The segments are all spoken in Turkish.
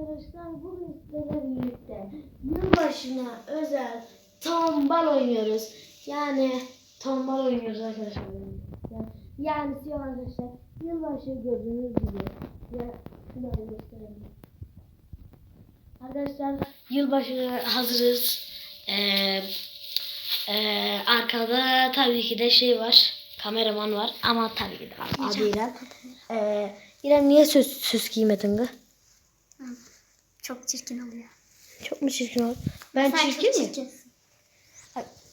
arkadaşlar bugün sizlerle birlikte yılbaşına özel tombal oynuyoruz. Yani tombal oynuyoruz arkadaşlar. Yani, size arkadaşlar yılbaşı gördüğünüz gibi ve şunları gösterelim. Arkadaşlar yılbaşı hazırız. Ee, ee, arkada tabii ki de şey var. Kameraman var ama tabii ki de adı İrem. Ee, İrem niye söz, söz giymedin kız? Çok çirkin oluyor. Çok mu çirkin oldu? Ben Sen çirkin miyim? çirkinsin.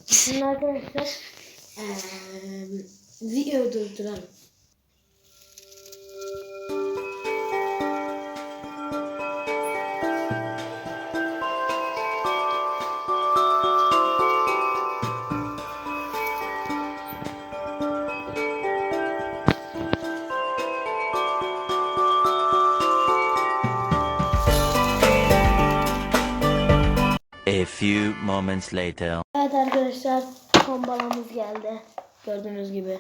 Şimdi arkadaşlar eee video durduralım. A few moments later. Evet arkadaşlar tombalamız geldi. Gördüğünüz gibi.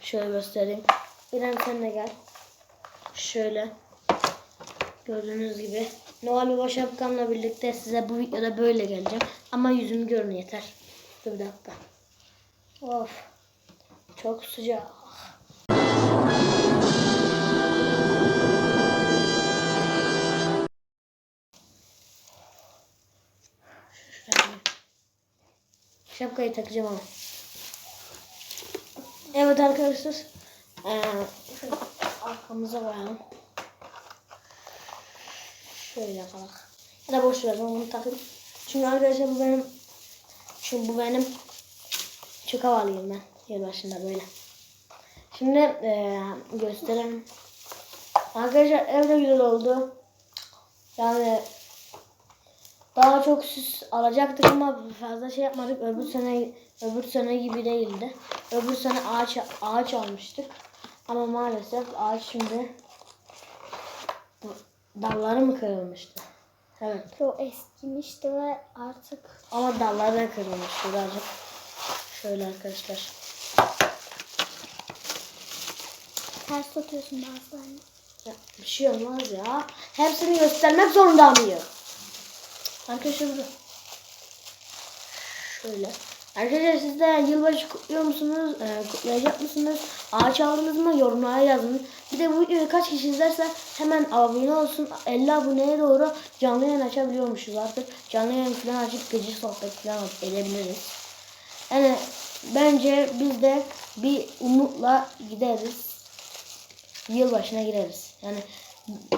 Şöyle göstereyim. İrem sen de gel. Şöyle. Gördüğünüz gibi. Noel Baba şapkamla birlikte size bu videoda böyle geleceğim. Ama yüzümü görün yeter. Bir dakika. Of. Çok sıcak. Şapkayı takacağım ama. Evet arkadaşlar. Ee, arkamıza koyalım. Şöyle kalak. Ya da boş ver bunu takayım. Çünkü arkadaşlar bu benim çünkü bu benim çok havalıyım ben yılbaşında böyle. Şimdi ee, gösterelim. Arkadaşlar evde güzel oldu. Yani daha çok süs alacaktık ama fazla şey yapmadık. Öbür sene öbür sene gibi değildi. Öbür sene ağaç ağaç almıştık. Ama maalesef ağaç şimdi dalları mı kırılmıştı? Evet. O eskimişti ve artık Ama dalları da kırılmıştı birazcık. Şöyle arkadaşlar. ters tutuyorsun bazılarını. Ya, bir şey olmaz ya. Hepsini göstermek zorunda mıyım? Arkadaşlar burada. Şöyle. Arkadaşlar siz de yılbaşı kutluyor musunuz? Ee, kutlayacak mısınız? Ağaç aldınız mı? Yorumlara yazın. Bir de bu videoyu kaç kişi izlerse hemen abone olsun. 50 aboneye doğru canlı yayın açabiliyormuşuz artık. Canlı yayın falan açıp gece sohbet falan edebiliriz. Yani bence biz de bir umutla gideriz yılbaşına gireriz. Yani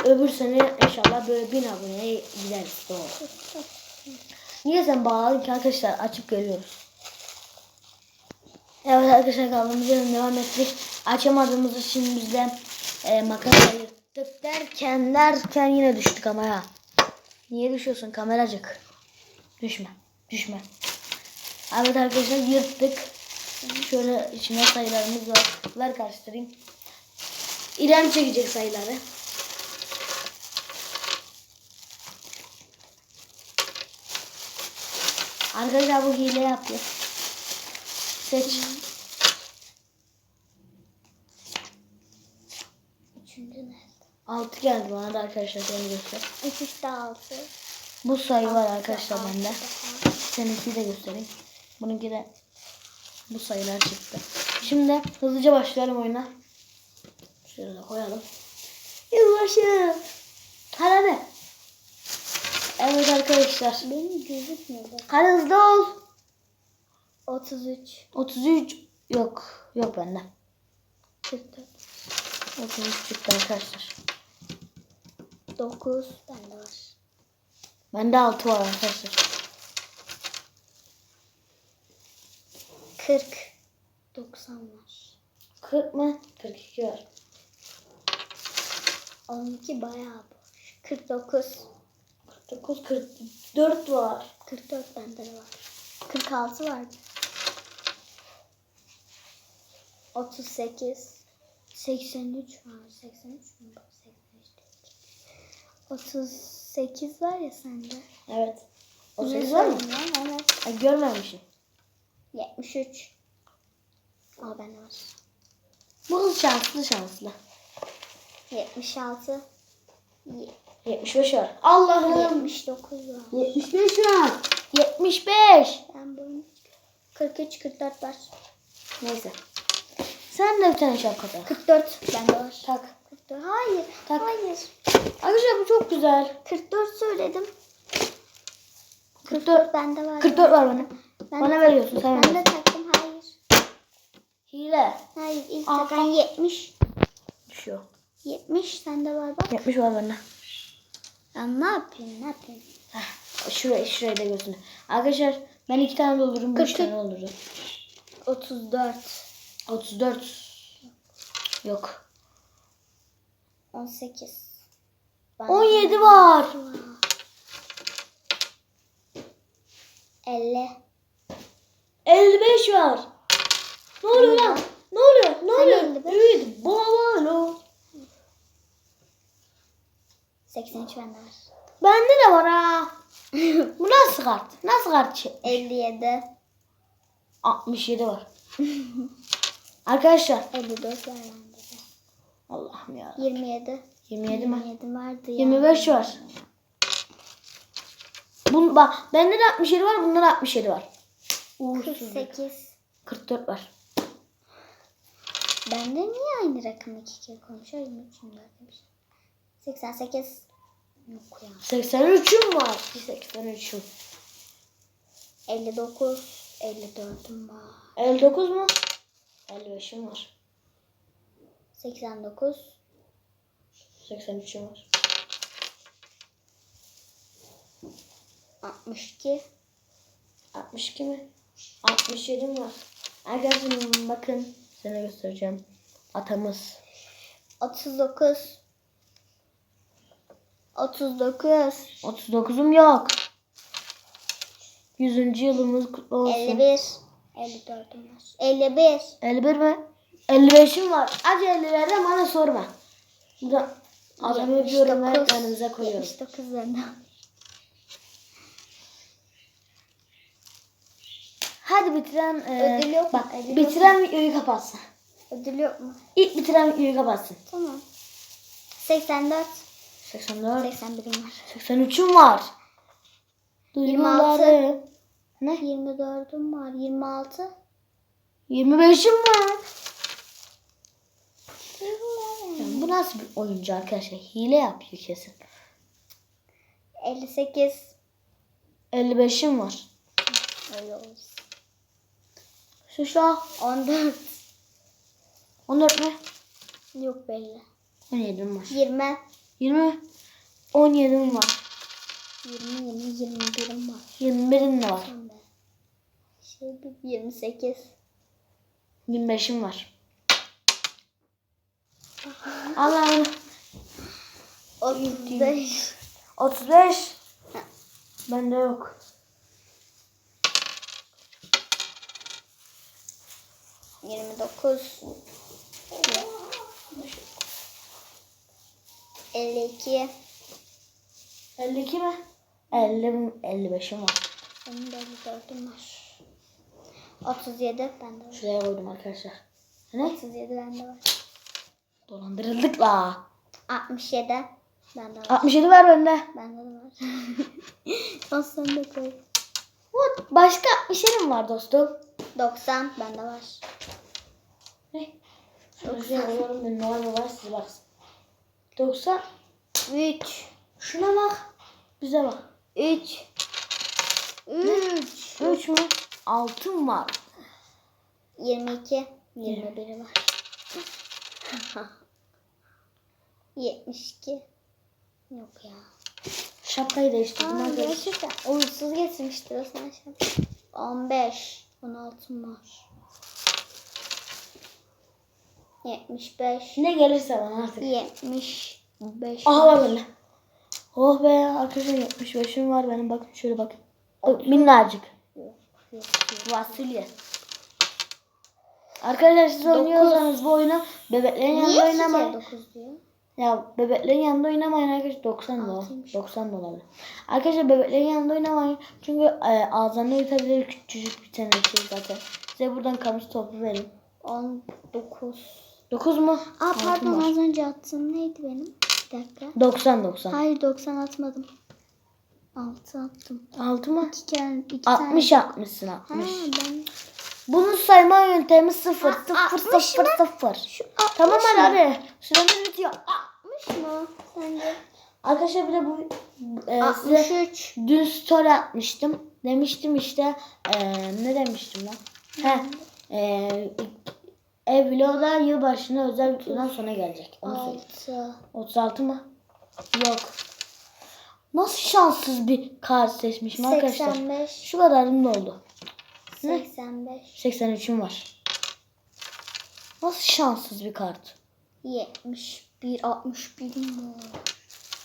öbür sene inşallah böyle bin aboneye gideriz. Doğru. Niye sen bağladın ki arkadaşlar açıp görüyoruz. Evet arkadaşlar kaldığımız yerden devam ettik. Açamadığımız için biz de e, makara yırttık derken derken yine düştük ama ya. Niye düşüyorsun kameracık? Düşme. Düşme. Evet arkadaşlar yırttık. Şöyle içine sayılarımız var. Ver karıştırayım. İrem çekecek sayıları. Arkadaşlar bu hile yapıyor. Seç. Üçüncü nerede? 6 geldi bana da arkadaşlar seni göster. Üç üç de altı. Bu sayı var arkadaşlar Altı bende. Seninki de göstereyim. Bununki de bu sayılar çıktı. Şimdi hızlıca başlayalım oyuna. Şöyle koyalım. Yılbaşı. Hadi hadi. Evet arkadaşlar. Benim gözükmüyor. Hadi hızlı ol. 33. 33 yok. Yok bende. 44. 33 çıktı arkadaşlar. 9. Bende var. Bende 6 var arkadaşlar. 40. 90 var. 40 mı? 42 var. 12 bayağı boş. 49. 49, 44 var. 44 bende de var. 46 var. 38. 83 var. 83 mü? bu? 83 değil. 38 var ya sende. Evet. O Ne 8 var mı? Evet. Ha, görmemişim. 73. Aa bende var. Bu şanslı şanslı. 76. Ye- 75 var. Allah'ım. 79 var. 75 var. 75. Ben bunu 43 44 var. Neyse. Sen de bir tane şapka tak. 44 bende var. Tak. 44. Hayır. Tak. Hayır. Arkadaşlar bu çok güzel. 44 söyledim. 44. Bende var. 44 var bana. Ben Bana de- veriyorsun sen Ben de taktım. Hayır. Hile. Hayır. ilk Aa. takan 70. Düşüyor. 70 sende var bak. 70 var bende. Ya ne yapayım ne yapayım. Heh, Şuraya, şuraya da gözünü. Arkadaşlar ben iki tane doldururum. Bu üç 40. tane dolduracağım. 34. 34. Yok. 18. 17 var. 50. 55 var. Ne oluyor lan? Ne oluyor? Ne oluyor? 55? Ümit babalo. 83 bende var. Bende de var ha. Bu nasıl kart? Nasıl kart? şey? 57. 67 var. Arkadaşlar. 54 var bende de. Allah'ım ya. 27. 27 mi? 27 vardı ya. 25 var. Bun, bak bende de 67 var. Bunda da 67 var. Uğursuzluk. 48. 44 var. Bende niye aynı rakamı iki kere koymuş? 23 24 demiş. 88. Yok ya. 83'üm var. 83'üm. 59. 54'üm var. 59 mu? 55'im var. 89. 83'üm var. 62. 62 mi? 67'm var. Arkadaşlar bakın sana göstereceğim. Atamız. 39. 39. 39'um yok. 100. yılımız kutlu olsun. 51. 54'üm var. 51. 51 mi? 55'im var. 50'lerden bana sorma. Burada adamı yapıyorum ve 79. önümüze koyuyorum. 79 bende. Hadi bitiren e, Ödül yok mu? bak Ödül yok bitiren videoyu kapatsın. Ödül yok mu? İlk bitiren videoyu kapatsın. Tamam. 84. 84 81'im var. 83'üm var. Duymaları. Ne? 24'üm var. 26. 25'im var. Ya bu nasıl bir oyuncu arkadaşlar? Hile yapıyor kesin. 58. 55'im var. Öyle olsun. Şu şu an 14. 14 mi? Yok belli. 17'm var. 20. 20 17'm var. 20, 20, 21'im var. 21'im de var. Şey, bir 28. 25'im var. Allah'ım. 35. 35. Bende yok. Yirmi dokuz. Elli iki. 52 mi? 50 55'im var. Benim de elli dördüm var. Otuz yedi bende var. Şuraya koydum arkadaşlar. Ne? Otuz yedi bende var. Dolandırıldık la. Altmış yedi bende var. 67 var bende. Bende de var. o sen de koy. What? Başka 67 mi var dostum? Doksan bende var. Ne? Şuraya koyuyorum ben var mı var siz baksın. 90. Üç. Şuna bak. Bize bak. Üç. Üç. 3 mü? Altın var. Yirmi iki. Yirmi biri var. Yetmiş iki. Yok ya. Şapkayı değiştirdim Aa, gerçekten uğursuz getirmiştir o sana şey. 15. 16 var. 75. Ne gelirse bana artık. 75. Aha var bende. Oh be arkadaşlar 75'im var benim bakın şöyle bakın. Bak, Minnacık. Fasulye. Arkadaşlar siz oynuyorsanız bu oyunu bebeklerin yanında Niye oynamayın. 9 diyor? Ya bebeklerin yanında oynamayın arkadaşlar 90 da o. Altıymış. 90 da olabilir. Arkadaşlar bebeklerin yanında oynamayın. Çünkü e, ağızlarına yutabilir küçücük bir tane şey zaten. Size buradan kamış topu vereyim. 19. 9 mu? Aa Altın pardon var. az önce attığım neydi benim? Bir dakika. 90 90. Hayır 90 atmadım. 6 attım. 6 mı? İki kere iki 60 tane. yapmışsın Ha, 60. ben Bunun sayma yöntemi 0 Ha, 0 60 0 mı? 0. şu Tamam 60 hadi hadi. Süremiz bitiyor. 60 mı? Sence? Arkadaşlar bir de bu e, size 63. dün story atmıştım. Demiştim işte e, ne demiştim lan? He. E, ev vlogda yılbaşına özel videodan sonra gelecek. Onu söyleyeyim. 6. 36 mı? Yok. Nasıl şanssız bir kart seçmişim arkadaşlar. 85. Şu kadarım da oldu. 85. 83'üm var. Nasıl şanssız bir kart. 71. 61 mi?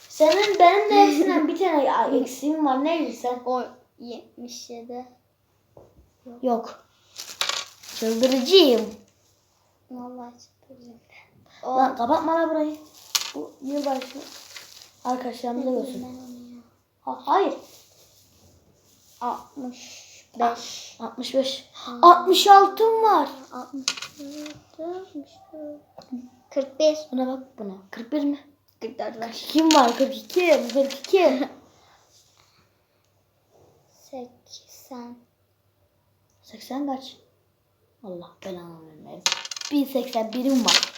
Senin benim de hepsinden bir tane eksiğim var. Neydi sen? O 77. Yok. Çıldırıcıyım. Vallahi çıkacağım. O Lan kapatma lan burayı. Bu yılbaşı arkadaşlarımıza görsün. ben. Ha, hayır. 65. 65. 66'm var. 64. 64. 41. Buna bak buna. 41 mi? 44 var. Kim var? 42. 42. 80. 80 kaç? Allah belanı vermeyin. 1081'im var.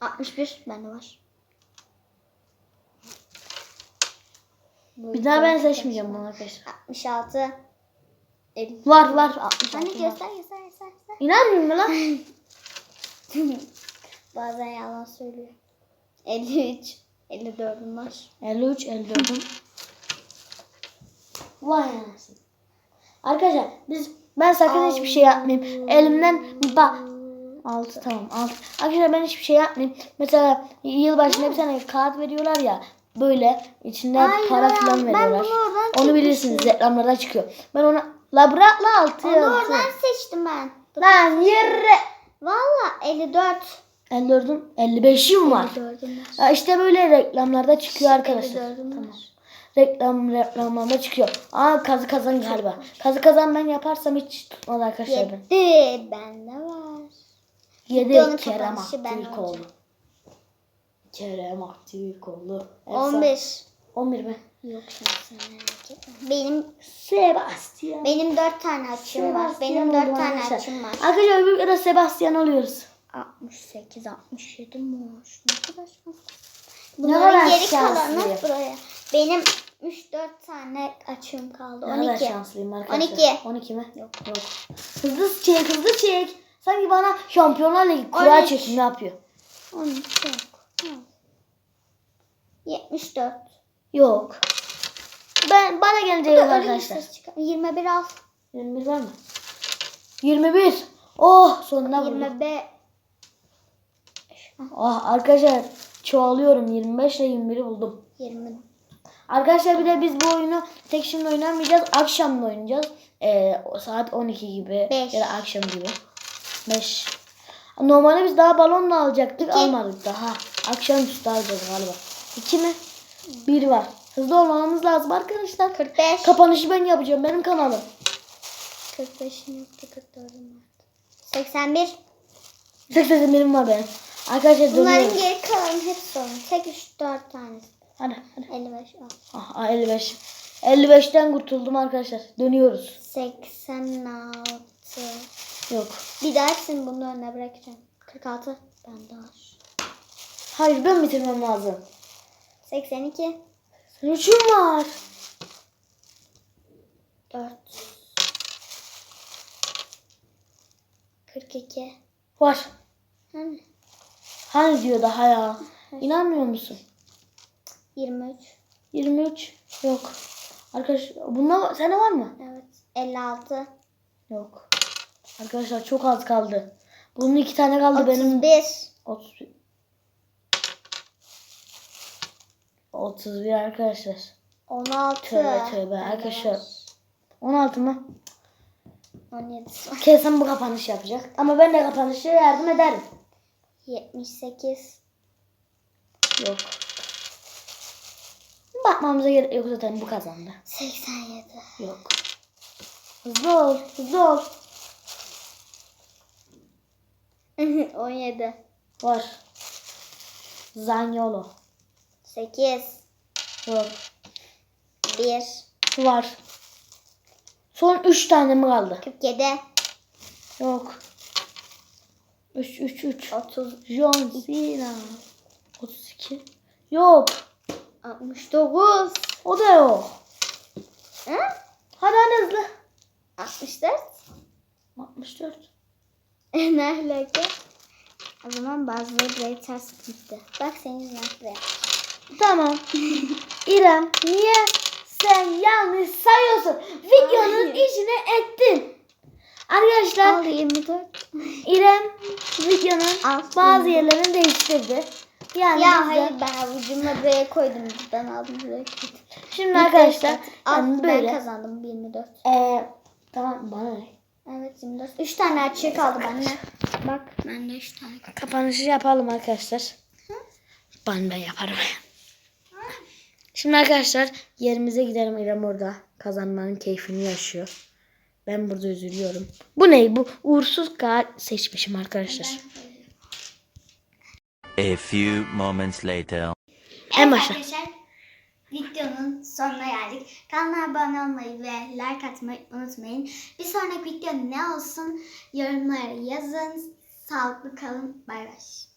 61 bende var. Bir daha ben seçmeyeceğim bunu arkadaşlar. 66. 50. Var var. 66 Hani var. göster göster göster. göster. İnanmıyor musun lan? Bazen yalan söylüyor. 53. 54'üm var. 53, 54'üm. Vay anasını. Arkadaşlar biz ben sakın hiçbir şey yapmayayım. Elimden bak. 6 tamam 6. Arkadaşlar ben hiçbir şey yapmayayım. Mesela yılbaşında bir tane kağıt veriyorlar ya. Böyle içinde Hayır, para falan veriyorlar. Onu bilirsiniz reklamlarda çıkıyor. Ben ona la bırak la 6 Onu oradan seçtim ben. Lan yürü. Valla 54. 54'üm 55'im var. 54'üm var. Ya işte böyle reklamlarda çıkıyor arkadaşlar. 54'üm Tamam. var. Reklam reklamlarda çıkıyor. Aa kazı kazan galiba. Kazı kazan ben yaparsam hiç tutmadı arkadaşlar. 7. Bende var. Yedi Kerem Aktürkoğlu. Kerem Aktürkoğlu. Efsane. 11. 11 mi? Yok şansım merak etme. Benim Sebastian. benim 4 tane açım var. Benim 4 oldu tane arkadaşlar. açım var. Arkadaşlar öbür videoda Sebastian alıyoruz. 68, 67 mi var? Ne kadar şanslı. Ne Bunların kadar geri kalanı buraya. Benim 3-4 tane açım kaldı. Ne kadar 12. şanslıyım arkadaşlar. 12. 12 mi? Yok. Yok. Hızlı çek hızlı çek. Sanki bana Şampiyonlar Ligi kura 13. çekim yapıyor. 13 yok. Ha. 74. Yok. Ben bana gelince yok arkadaşlar. ses çıkar. 21 al. 21 var mı? 21. Oh sonuna buldum. 25. Oh arkadaşlar çoğalıyorum. 25 ile 21'i buldum. 20. Arkadaşlar bir de biz bu oyunu tek şimdi oynamayacağız. Akşam da oynayacağız. Ee, saat 12 gibi Beş. ya da akşam gibi. 5. Normalde biz daha balonla alacaktık. İki. Almadık daha. Akşamüstü alacağız galiba. 2 mi? 1 var. Hızlı olmamız lazım arkadaşlar. 45. Kapanışı ben yapacağım. Benim kanalım. 45'im yoktu 44'üm vardı. 81. 80 benim var benim. Arkadaşlar Bunların dönüyoruz. geri kalanı hep sorun. Tek 3-4 tanesi. Hadi hadi. 55 al. Ah, 55. 55'ten kurtuldum arkadaşlar. Dönüyoruz. 86. Yok. Bir daha hepsini bunun önüne bırakacağım. 46. Bende var. Hayır ben bitirmem lazım. 82. Senin üçün var. 4. 42. Var. Hani? Hani diyor daha ya. İnanmıyor musun? 23. 23. Yok. Arkadaş bunda sende var mı? Evet. 56. Yok. Arkadaşlar çok az kaldı. Bunun iki tane kaldı benim. 31. 31. 31 arkadaşlar. 16. Tövbe tövbe arkadaşlar. var. 16 mı? 17. Kesin bu kapanış yapacak. Ama ben de kapanışa yardım ederim. 78. Yok. Bakmamıza gerek yok zaten bu kazandı. 87. Yok. Hızlı ol, hızlı ol. 17. Var. Zanyolo. 8, Yok. 1, Var. Son 3 tane mi kaldı? 47, Yok. 3 3 3. 30, John Cena. 32. Yok. 69, O da yok. Hı? Hadi hadi hızlı. 64. 64. ne alaka? O zaman bazıları burayı ters gitti. Bak senin yüzünden buraya. Tamam. İrem niye sen yanlış sayıyorsun? Videonun Hayır. içine ettin. Arkadaşlar Al 24. İrem videonun Al. bazı yerlerini değiştirdi. Yani Ya biz de- hayır ben avucumla buraya koydum. Buradan aldım buraya koydum. Şimdi arkadaşlar Al yani ben böyle. kazandım 24. Ee, tamam bana ne? Evet 24. 3 tane açık kaldı bende. Bak bende 3 tane. Kapanışı yapalım arkadaşlar. Ben ben yaparım. Şimdi arkadaşlar yerimize gidelim. İrem orada kazanmanın keyfini yaşıyor. Ben burada üzülüyorum. Bu ne? Bu uğursuz kart seçmişim arkadaşlar. A few moments later. En başa. Videonun sonuna geldik. Kanala abone olmayı ve like atmayı unutmayın. Bir sonraki video ne olsun yorumlara yazın. Sağlıklı kalın. Bay bay.